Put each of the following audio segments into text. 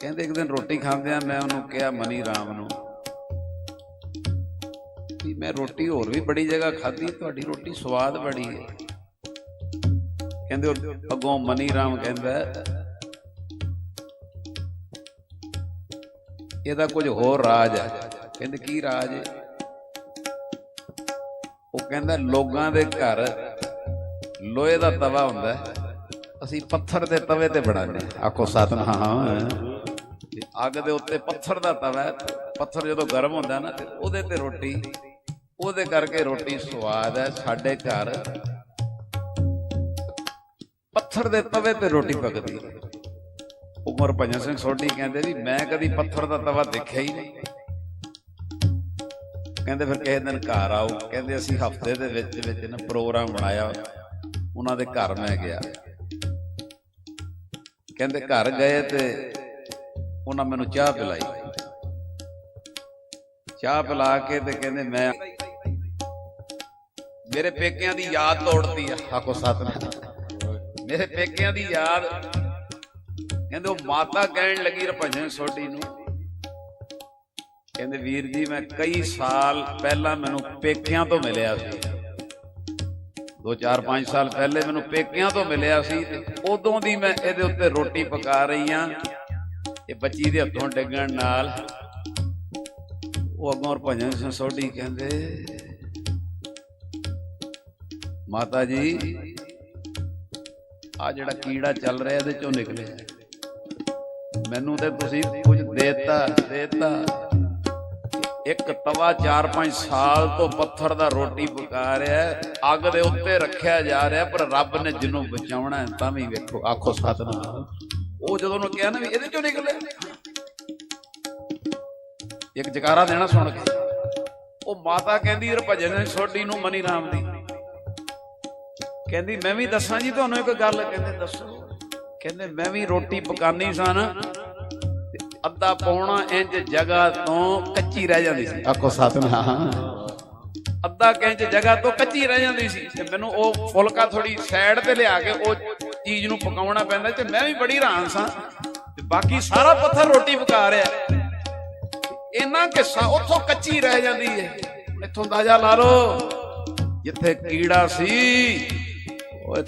ਕਹਿੰਦੇ ਇੱਕ ਦਿਨ ਰੋਟੀ ਖਾਂਦੇ ਆ ਮੈਂ ਉਹਨੂੰ ਕਿਹਾ, ਮਨੀ ਰਾਮ ਨੂੰ, ਵੀ ਮੈਂ ਰੋਟੀ ਹੋਰ ਵੀ ਬੜੀ ਜਗ੍ਹਾ ਖਾਧੀ, ਤੁਹਾਡੀ ਰੋਟੀ ਸਵਾਦ ਬੜੀ ਹੈ। ਕਹਿੰਦੇ ਅੱਗੋਂ ਮਨੀ ਰਾਮ ਕਹਿੰਦਾ, ਇਹਦਾ ਕੁਝ ਹੋਰ ਰਾਜ ਹੈ। ਕਹਿੰਦੇ ਕੀ ਰਾਜ ਹੈ? ਉਹ ਕਹਿੰਦਾ, ਲੋਕਾਂ ਦੇ ਘਰ ਲੋਹੇ ਦਾ ਤਵਾ ਹੁੰਦਾ ਅਸੀਂ ਪੱਥਰ ਦੇ ਤਵੇ ਤੇ ਬਣਾਉਂਦੇ ਹਾਂ। ਆਖੋ, ਸਤਨਾਮ। ਅੱਗ ਦੇ ਉੱਤੇ ਪੱਥਰ ਦਾ ਤਵਾ ਹੈ, ਪੱਥਰ ਜਦੋਂ ਗਰਮ ਹੁੰਦਾ ਨਾ ਤੇ ਉਹਦੇ ਤੇ ਰੋਟੀ ਉਹਦੇ ਕਰਕੇ ਰੋਟੀ ਸਵਾਦ ਹੈ ਸਾਡੇ ਘਰ। ਪੱਥਰ ਦੇ ਤਵੇ ਤੇ ਰੋਟੀ ਪਕਦੀ। ਉਮਰ ਭਜਨ ਸਿੰਘ ਸੋਢੀ ਕਹਿੰਦੇ ਵੀ ਮੈਂ ਕਦੀ ਪੱਥਰ ਦਾ ਤਵਾ ਦੇਖਿਆ ਹੀ ਨਹੀਂ। ਕਹਿੰਦੇ ਫਿਰ ਕਿਸੇ ਦਿਨ ਘਰ ਆਓ। ਕਹਿੰਦੇ ਅਸੀਂ ਹਫ਼ਤੇ ਦੇ ਵਿੱਚ ਵਿੱਚ ਨਾ ਪ੍ਰੋਗਰਾਮ ਬਣਾਇਆ। ਉਹਨਾਂ ਦੇ ਘਰ ਮੈਂ ਗਿਆ। ਕਹਿੰਦੇ ਘਰ ਗਏ ਤੇ ਉਹਨਾਂ ਮੈਨੂੰ ਚਾਹ ਪਿਲਾਈ। ਚਾਹ ਪਿਲਾ ਕੇ ਤੇ ਕਹਿੰਦੇ, ਮੈਂ ਮੇਰੇ ਪੇਕਿਆਂ ਦੀ ਯਾਦ ਤੋੜਦੀ ਆ। ਆਖੋ, ਸਤਨਾਮ। ਮੇਰੇ ਪੇਕਿਆਂ ਦੀ ਯਾਦ ਕਹਿੰਦੇ, ਉਹ ਮਾਤਾ ਕਹਿਣ ਲੱਗੀ ਰਪੰਜਨ ਸੋਢੀ ਨੂੰ। ਕਹਿੰਦੇ, ਵੀਰ ਜੀ, ਮੈਂ ਕਈ ਸਾਲ ਪਹਿਲਾਂ ਮੈਨੂੰ ਪੇਕਿਆਂ ਤੋਂ ਮਿਲਿਆ ਸੀ। 2 4 5 ਸਾਲ ਪਹਿਲੇ ਮੈਨੂੰ ਪੇਕਿਆਂ ਤੋਂ ਮਿਲਿਆ ਸੀ ਤੇ ਉਦੋਂ ਦੀ ਮੈਂ ਇਹਦੇ ਉੱਤੇ ਰੋਟੀ ਪਕਾ ਰਹੀ ਆ। ਇਹ ਬੱਚੀ ਦੇ ਹੱਥੋਂ ਡਿੱਗਣ ਨਾਲ ਉਹ ਅੱਗੋਂ ਭਜਨ ਸਿੰਘ ਸੋਢੀ ਕਹਿੰਦੇ, ਮਾਤਾ ਜੀ ਆ ਜਿਹੜਾ ਕੀੜਾ ਚੱਲ ਰਿਹਾ ਇਹਦੇ ਚੋਂ ਨਿਕਲਿਆ ਮੈਨੂੰ ਤੇ ਤੁਸੀਂ ਕੁਝ ਦੇਤਾ ਦੇਤਾ। ਇੱਕ ਤਵਾ 4-5 ਸਾਲ ਤੋਂ ਪੱਥਰ ਦਾ ਰੋਟੀ ਪਕਾ ਰਿਹਾ ਅੱਗ ਦੇ ਉੱਤੇ ਰੱਖਿਆ ਜਾ ਰਿਹਾ ਪਰ ਰੱਬ ਨੇ ਜਿਹਨੂੰ ਬਚਾਉਣਾ ਤਾਂ ਵੀ ਵੇਖੋ, ਆਖੋ ਸਤਨਾਮ। ਉਹ ਜਦੋਂ ਉਹਨੂੰ ਕਿਹਾ ਨਾ ਵੀ ਇਹਦੇ ਚੋਂ ਨਿਕਲਿਆ ਇੱਕ ਜਕਾਰਾ ਦੇਣਾ ਸੁਣ ਕੇ। ਉਹ ਮਾਤਾ ਕਹਿੰਦੀ ਹਰਭਜਨ ਸੋਢੀ ਨੂੰ ਮਨੀ ਰਾਮ ਦੀ। ਕਹਿੰਦੀ ਮੈਂ ਵੀ ਦੱਸਾਂ ਜੀ ਤੁਹਾਨੂੰ ਇੱਕ ਗੱਲ। ਕਹਿੰਦੇ ਦੱਸੋ। ਕਹਿੰਦੇ ਮੈਂ ਵੀ ਰੋਟੀ ਪਕਾਨੀ ਸਨ ਅੱਧਾ ਪੌਣਾ ਇੰਚ ਜਗ੍ਹਾ ਤੋਂ ਕੱਚੀ ਰਹਿ ਜਾਂਦੀ ਸੀ। ਆਖੋ ਸਤਨਾਮ ਅੱਧਾ ਇੰਚ ਜਗ੍ਹਾ ਤੋਂ ਕੱਚੀ ਰਹਿ ਜਾਂਦੀ ਸੀ। ਤੇ ਮੈਨੂੰ ਉਹ ਫੁਲਕਾ ਥੋੜੀ ਸਾਈਡ ਤੇ ਲਿਆ ਕੇ ਉਹ ਚੀਜ਼ ਨੂੰ ਪਕਾਉਣਾ ਪੈਂਦਾ ਤੇ ਮੈਂ ਵੀ ਬੜੀ ਹੈਰਾਨ ਸਾਂ। ਤੇ ਬਾਕੀ ਸਾਰਾ ਪੱਥਰ ਰੋਟੀ ਪਕਾ ਰਿਹਾ। ਇੰਨਾ ਕਿੱਸਾ ਉੱਥੋਂ ਕੱਚੀ ਰਹਿ ਜਾਂਦੀ ਹੈ ਇੱਥੋਂ ਅੰਦਾਜ਼ਾ ਲਾ ਲਓ, ਜਿੱਥੇ ਕੀੜਾ ਸੀ, ਓਏ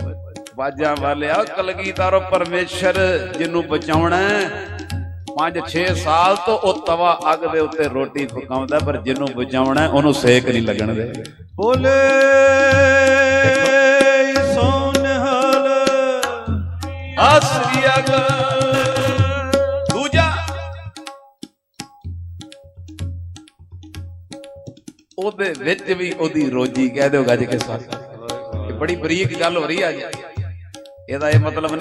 ਬਾਜਾਂ ਵਾਲਿਆ ਕਲਗੀਦਾਰੋ ਪਰਮੇਸ਼ਰ ਜਿਹਨੂੰ ਬਚਾਉਣਾ ਹੈ। ਪੰਜ 6 ਸਾਲ ਤੋਂ ਉਹ ਤਵਾ ਅੱਗ ਦੇ ਉੱਤੇ ਰੋਟੀ ਪਕਾਉਂਦਾ, ਪਰ ਜਿਹਨੂੰ ਬਚਾਉਣਾ ਉਹਨੂੰ ਸੇਕ ਨਹੀਂ ਲੱਗਣ ਦੇ। ਬੋਲੇ। ਉਹਦੇ ਵਿੱਚ ਵੀ ਉਹਦੀ ਰੋਜੀ ਕਹਿ ਦਿਓ ਗੱਜ ਕੇ ਸੱਚ ਇਹ ਬੜੀ ਬਰੀਕ ਗੱਲ ਹੋ ਰਹੀ ਆ ਜੀ ਇਹਦਾ ਇਹ ਮਤਲਬ